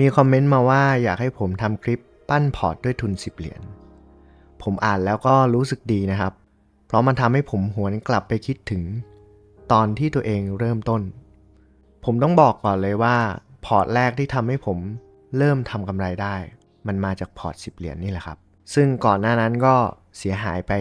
มีคอมเมนต์มาว่าอยากให้ผมทำคลิปปั้นพอร์ตด้วยทุน 10 เหรียญ ผมอ่านแล้วก็รู้สึกดีนะครับ เพราะมันทำให้ผมหวนกลับไปคิดถึง ตอนที่ตัวเองเริ่มต้น ผมต้องบอกก่อนเลยว่า พอร์ตแรกที่ทำให้ผมเริ่มทำกำไรได้ มันมาจากพอร์ต 10 เหรียญนี่แหละครับ ซึ่งก่อนหน้านั้นก็เสียหายไป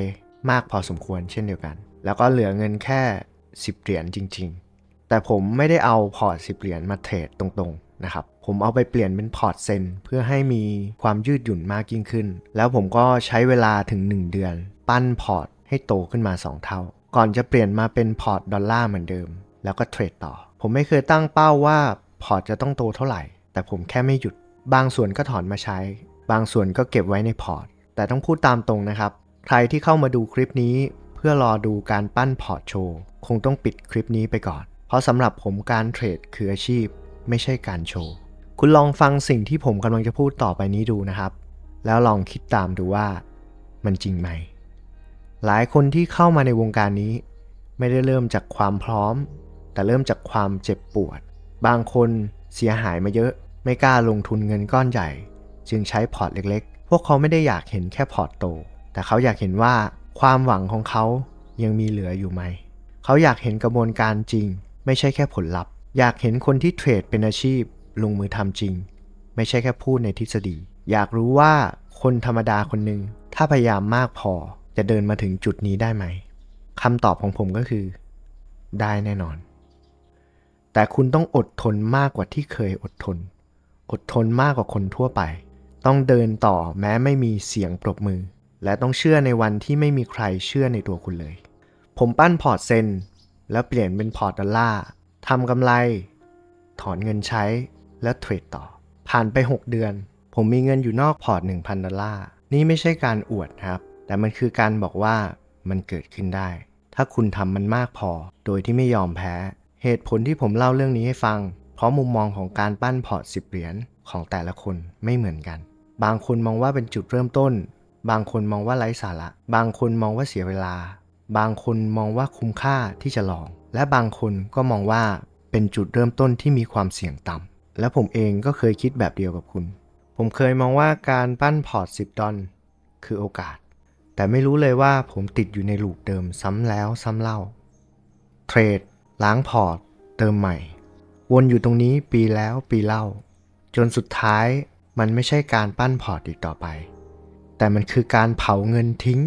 มากพอสมควรเช่นเดียวกัน แล้วก็เหลือเงินแค่ 10 เหรียญจริง ๆ แต่ผมไม่ได้เอาพอร์ต 10 เหรียญมาเทรดตรงๆนะครับ ผมเอาไปเปลี่ยนเป็นพอร์ตเซนเพื่อให้มีความยืดหยุ่นมากยิ่งขึ้น แล้วผมก็ใช้เวลาถึง 1 เดือน ปั้นพอร์ตให้โตขึ้นมา 2 เท่า ก่อนจะเปลี่ยนมาเป็นพอร์ตดอลลาร์เหมือนเดิม แล้วก็เทรดต่อ ผมไม่เคยตั้งเป้าว่าพอร์ตจะต้องโตเท่าไหร่ แต่ผมแค่ไม่หยุด บางส่วนก็ถอนมาใช้ บางส่วนก็เก็บไว้ในพอร์ต แต่ต้องพูดตามตรงนะครับ ใครที่เข้ามาดูคลิปนี้ เพื่อรอดูการปั้นพอร์ตโชว์คงต้องปิดคลิปนี้ไปก่อน เพราะสำหรับผมการเทรดคืออาชีพ ไม่ใช่การโชว์ คุณลองฟังสิ่งที่ผมกำลังจะพูดต่อไปนี้ดูนะครับ แล้วลองคิดตามดูว่ามันจริงไหม หลายคนที่เข้ามาในวงการนี้ ไม่ได้เริ่มจากความพร้อม แต่เริ่มจากความเจ็บปวด บางคนเสียหายมาเยอะ ไม่กล้าลงทุนเงินก้อนใหญ่ จึงใช้พอร์ตเล็กๆ พวกเขาไม่ได้อยากเห็นแค่พอร์ตโต แต่เขาอยากเห็นว่าความหวังของเขายังมีเหลืออยู่ไหม เขาอยากเห็นกระบวนการจริง ไม่ใช่แค่ผลลัพธ์ อยากเห็นคนที่เทรดเป็นอาชีพ ลงมือทำจริง ไม่ใช่แค่พูดในทฤษฎี อยากรู้ว่าคนธรรมดาคนหนึ่งถ้าพยายามมากพอจะเดินมาถึงจุดนี้ได้ไหมคำตอบของผมก็คือ ได้แน่นอน แต่คุณต้องอดทนมากกว่าที่เคยอดทน อดทนมากกว่าคนทั่วไป ต้องเดินต่อแม้ไม่มีเสียงปรบมือ และต้องเชื่อในวันที่ไม่มีใครเชื่อในตัวคุณเลย ผมปั้นพอร์ตเซนแล้วเปลี่ยนเป็นพอร์ตดอลลาร์ทำกำไร ถอนเงินใช้ แล้วเทรดต่อ ผ่านไป 6 เดือน ผมมีเงินอยู่นอกพอร์ต 1,000 ดอลลาร์ นี่ไม่ใช่การอวดครับ แต่มันคือการบอกว่ามันเกิดขึ้นได้ ถ้าคุณทำมันมากพอ โดยที่ไม่ยอมแพ้ เหตุผลที่ผมเล่าเรื่องนี้ให้ฟัง เพราะมุมมองของการปั้นพอร์ต 10 เหรียญของแต่ละคนไม่เหมือนกัน บางคนมองว่าเป็นจุดเริ่มต้น บางคนมองว่าไร้สาระ บางคนมองว่าเสียเวลา บางคนมองว่าคุ้มค่าที่จะลอง และบางคนก็มองว่าเป็นจุดเริ่มต้นที่มีความเสี่ยงต่ำ และผมเองก็เคยคิดแบบเดียวกับคุณ ผมเคยมองว่าการปั้นพอร์ต 10 ดอลคือโอกาส แต่ไม่รู้เลยว่าผมติดอยู่ในลูปเดิมซ้ำแล้วซ้ำเล่า เทรด ล้างพอร์ต เติมใหม่ วนอยู่ตรงนี้ปีแล้วปีเล่า จนสุดท้ายมันไม่ใช่การปั้นพอร์ตอีกต่อไป แต่มันคือการเผาเงินทิ้ง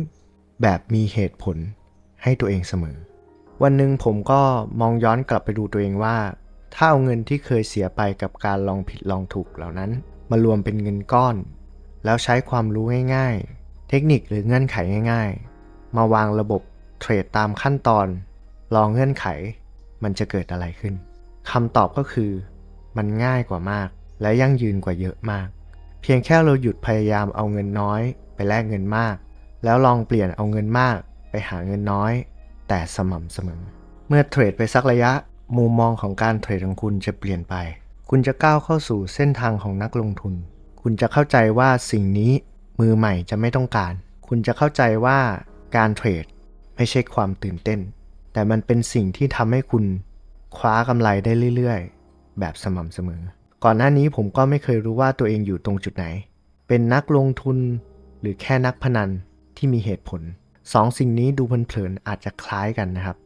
แบบมีเหตุผลให้ตัวเองเสมอ วันหนึ่งผมก็มองย้อนกลับไปดูตัวเองว่า ถ้าเอาเงินที่เคยเสียไปกับการลองผิดลองถูกเหล่านั้น มารวมเป็นเงินก้อน แล้วใช้ความรู้ง่ายๆ เทคนิคหรือเงื่อนไขง่าย ๆ มาวางระบบเทรดตามขั้นตอน ลองเงื่อนไข มันจะเกิดอะไรขึ้นคำตอบก็คือ มันง่ายกว่ามาก และยั่งยืนกว่าเยอะมาก เพียงแค่เราหยุดพยายามเอาเงินน้อย ไปแลกเงินมาก แล้วลองเปลี่ยนเอาเงินมาก ไปหาเงินน้อย แต่สม่ำเสมอ เมื่อเทรดไปสักระยะ มุมมองของการเทรดของคุณจะเปลี่ยนไป คุณจะก้าวเข้าสู่เส้นทางของนักลงทุน คุณจะเข้าใจว่าสิ่งนี้มือใหม่จะไม่ต้องการ คุณจะเข้าใจว่าการเทรดไม่ใช่ความตื่นเต้น แต่มันเป็นสิ่งที่ทำให้คุณคว้ากำไรได้เรื่อยๆ แบบสม่ำเสมอ ก่อนหน้านี้ผมก็ไม่เคยรู้ว่าตัวเองอยู่ตรงจุดไหน เป็นนักลงทุนหรือแค่นักพนันที่มีเหตุผลสองสิ่งนี้ดูเพลินๆอาจจะคล้ายกันนะครับ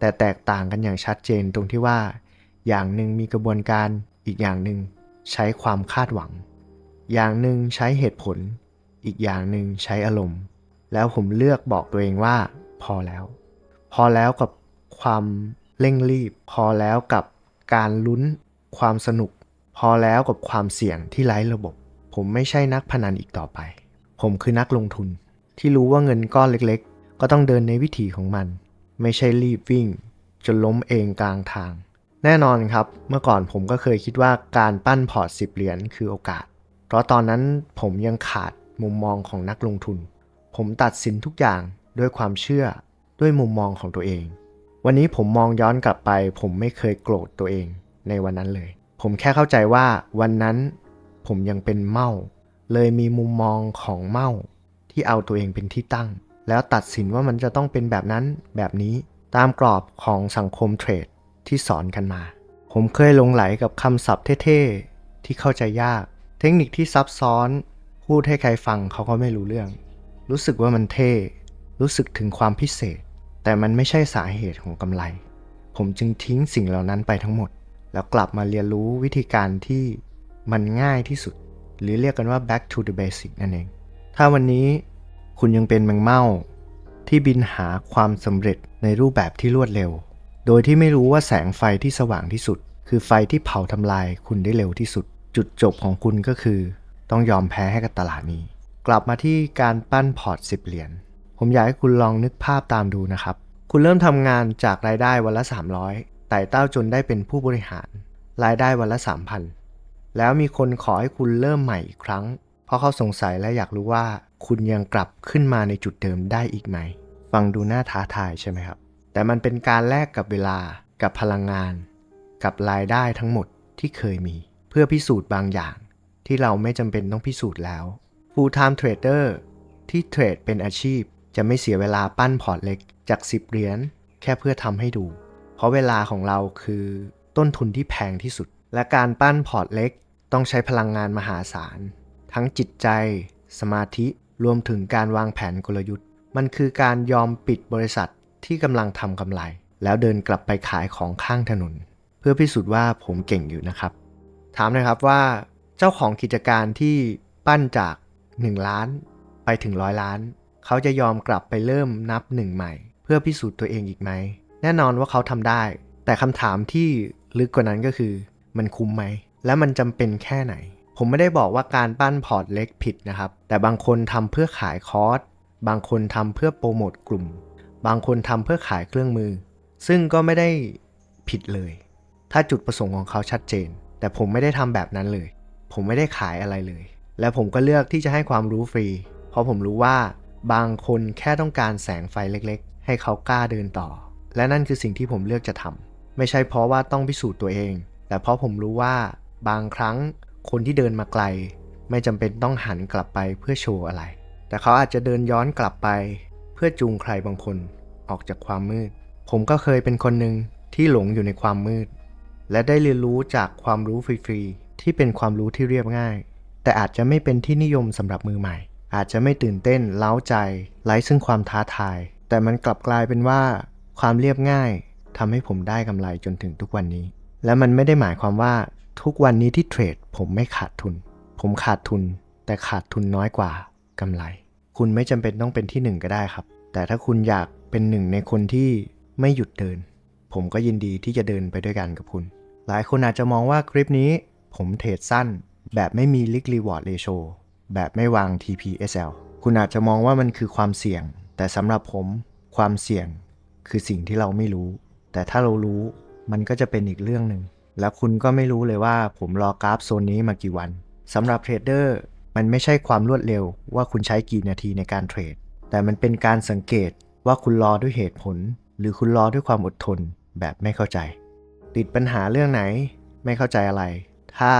แต่แตกต่างกันอย่างชัดเจนตรงที่ว่า อย่างหนึ่งมีกระบวนการอีกอย่างหนึ่งใช้ความคาดหวัง อย่างหนึ่งใช้เหตุผล อีกอย่างหนึ่งใช้อารมณ์ แล้วผมเลือกบอกตัวเองว่า พอแล้ว พอแล้วกับความเร่งรีบ พอแล้วกับการลุ้น ความสนุก พอแล้วกับความเสี่ยงที่ไร้ระบบ ผมไม่ใช่นักพนันอีกต่อไป ผมคือนักลงทุนที่รู้ว่าเงินก้อนเล็ก ๆ ก็ต้องเดินในวิถีของมัน ไม่ใช่รีบวิ่ง จนล้มเองกลางทาง แน่นอนครับ เมื่อก่อนผมก็เคยคิดว่าการปั้นพอร์ต10 เหรียญคือโอกาส เพราะตอนนั้นผมยังขาดมุมมองของนักลงทุน ผมตัดสินทุกอย่างด้วยความเชื่อด้วยมุมมองของตัวเอง วันนี้ผมมองย้อนกลับไป ผมไม่เคยโกรธตัวเองในวันนั้นเลย ผมแค่เข้าใจว่าวันนั้นผมยังเป็นเมาเลยมีมุมมองของเมาที่เอาตัวเองเป็นที่ตั้ง แล้วตัดสินว่ามันจะต้องเป็นแบบนั้นแบบนี้ตามกรอบของสังคมเทรดที่สอนกันมา ผมเคยลงไหลกับคำศัพท์เท่ๆ ที่เข้าใจยาก เทคนิคที่ซับซ้อนพูดให้ใครฟังเขาก็ไม่รู้เรื่อง รู้สึกว่ามันเท่ รู้สึกถึงความพิเศษ แต่มันไม่ใช่สาเหตุของกำไร ผมจึงทิ้งสิ่งเหล่านั้นไปทั้งหมด แล้วกลับมาเรียนรู้วิธีการที่มันง่ายที่สุด หรือเรียกกันว่า back to the basic นั่นเอง ถ้าวันนี้ คุณยังเป็นแมงเม่าที่บินหาความสำเร็จในรูปแบบที่รวดเร็ว โดยที่ไม่รู้ว่าแสงไฟที่สว่างที่สุด คือไฟที่เผาทำลายคุณได้เร็วที่สุด จุดจบของคุณก็คือ ต้องยอมแพ้ให้กับตลาดนี้ กลับมาที่การปั้นพอร์ต 10 เหรียญ ผมอยากให้คุณลองนึกภาพตามดูนะครับ คุณเริ่มทำงานจากรายได้วันละ 300 ไต่เต้าจนได้เป็นผู้บริหาร รายได้วันละ 3,000 แล้วมีคนขอให้คุณเริ่มใหม่อีกครั้ง เพราะเขาสงสัยและอยากรู้ว่าคุณยังกลับขึ้นมาในจุดเดิมได้อีกไหม ฟังดูน่าท้าทายใช่ไหมครับ แต่มันเป็นการแลกกับเวลากับพลังงาน กับรายได้ทั้งหมดที่เคยมี เพื่อพิสูจน์บางอย่าง ที่เราไม่จำเป็นต้องพิสูจน์แล้ว full time trader ที่เทรดเป็นอาชีพจะไม่เสียเวลาปั้นพอร์ตเล็กจาก 10 เหรียญแค่เพื่อทำให้ดู เพราะเวลาของเราคือต้นทุนที่แพงที่สุด และการปั้นพอร์ตเล็กต้องใช้พลังงานมหาศาล ทั้งจิตใจ สมาธิ รวมถึงการวางแผนกลยุทธ์ มันคือการยอมปิดบริษัทที่กำลังทำกำไร แล้วเดินกลับไปขายของข้างถนน เพื่อพิสูจน์ว่าผมเก่งอยู่นะครับ ถามนะครับว่าเจ้าของกิจการที่ปั้นจาก 1 ล้าน ไปถึงร้อยล้าน เขาจะยอมกลับไปเริ่มนับหนึ่งใหม่ เพื่อพิสูจน์ตัวเองอีกไหม แน่นอนว่าเขาทำได้ แต่คำถามที่ลึกกว่านั้นก็คือ มันคุ้มไหม และมันจำเป็นแค่ไหน ผมไม่ได้บอกว่าการปั้นพอร์ตเล็กผิดนะครับ แต่บางคนทำเพื่อขายคอร์ส บางคนทำเพื่อโปรโมทกลุ่ม บางคนทำเพื่อขายเครื่องมือ ซึ่งก็ไม่ได้ผิดเลย ถ้าจุดประสงค์ของเขาชัดเจน แต่ผมไม่ได้ทำแบบนั้นเลย ผมไม่ได้ขายอะไรเลย และผมก็เลือกที่จะให้ความรู้ฟรี เพราะผมรู้ว่า บางคนแค่ต้องการแสงไฟเล็กๆ ให้เขากล้าเดินต่อ และนั่นคือสิ่งที่ผมเลือกจะทำไม่ใช่เพราะว่าต้องพิสูจน์ตัวเอง แต่เพราะผมรู้ว่าบางครั้ง คนที่เดินมาไกล ไม่จำเป็นต้องหันกลับไปเพื่อโชว์อะไร แต่เขาอาจจะเดินย้อนกลับไป เพื่อจูงใครบางคนออกจากความมืด ผมก็เคยเป็นคนหนึ่งที่หลงอยู่ในความมืด และได้เรียนรู้จากความรู้ฟรีๆที่เป็นความรู้ที่เรียบง่าย แต่อาจจะไม่เป็นที่นิยมสำหรับมือใหม่ อาจจะไม่ตื่นเต้นเล้าใจไร้ซึ่งความท้าทาย แต่มันกลับกลายเป็นว่า ความเรียบง่ายทำให้ผมได้กำไรจนถึงทุกวันนี้ และมันไม่ได้หมายความว่า ทุกวันนี้ที่เทรดผมไม่ขาดทุน ผมขาดทุน แต่ขาดทุนน้อยกว่ากำไร คุณไม่จำเป็นต้องเป็นที่หนึ่งก็ได้ครับ แต่ถ้าคุณอยากเป็นหนึ่งในคนที่ไม่หยุดเดิน ผมก็ยินดีที่จะเดินไปด้วยกันกับคุณ หลายคนอาจจะมองว่าคลิปนี้ ผมเทรดสั้น แบบไม่มี Risk Reward Ratio แบบไม่วาง TPSL คุณอาจจะมองว่ามันคือความเสี่ยง แต่สำหรับผมความเสี่ยงคือสิ่งที่เราไม่รู้ แต่ถ้าเรารู้มันก็จะเป็นอีกเรื่องหนึ่ง แล้วคุณก็ไม่รู้เลยว่าผมรอกราฟโซนนี้มากี่วันสำหรับเทรดเดอร์มันไม่ใช่ความรวดเร็วว่าคุณใช้กี่นาทีในการเทรด แต่มันเป็นการสังเกตว่าคุณรอด้วยเหตุผล หรือคุณรอด้วยความอดทนแบบไม่เข้าใจ ติดปัญหาเรื่องไหนไม่เข้าใจอะไร ถ้า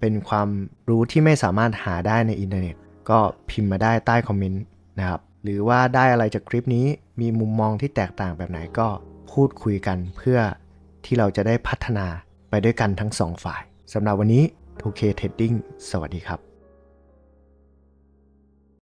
เป็นความรู้ที่ไม่สามารถหาได้ในอินเทอร์เน็ต ก็พิมพ์มาได้ใต้คอมเมนต์นะครับ หรือว่าได้อะไรจากคลิปนี้มีมุมมองที่แตกต่างแบบไหนก็พูดคุยกันเพื่อที่เราจะได้พัฒนา ไปด้วยกันทั้งสองฝ่ายสำหรับวันนี้ 2K Trading สวัสดีครับ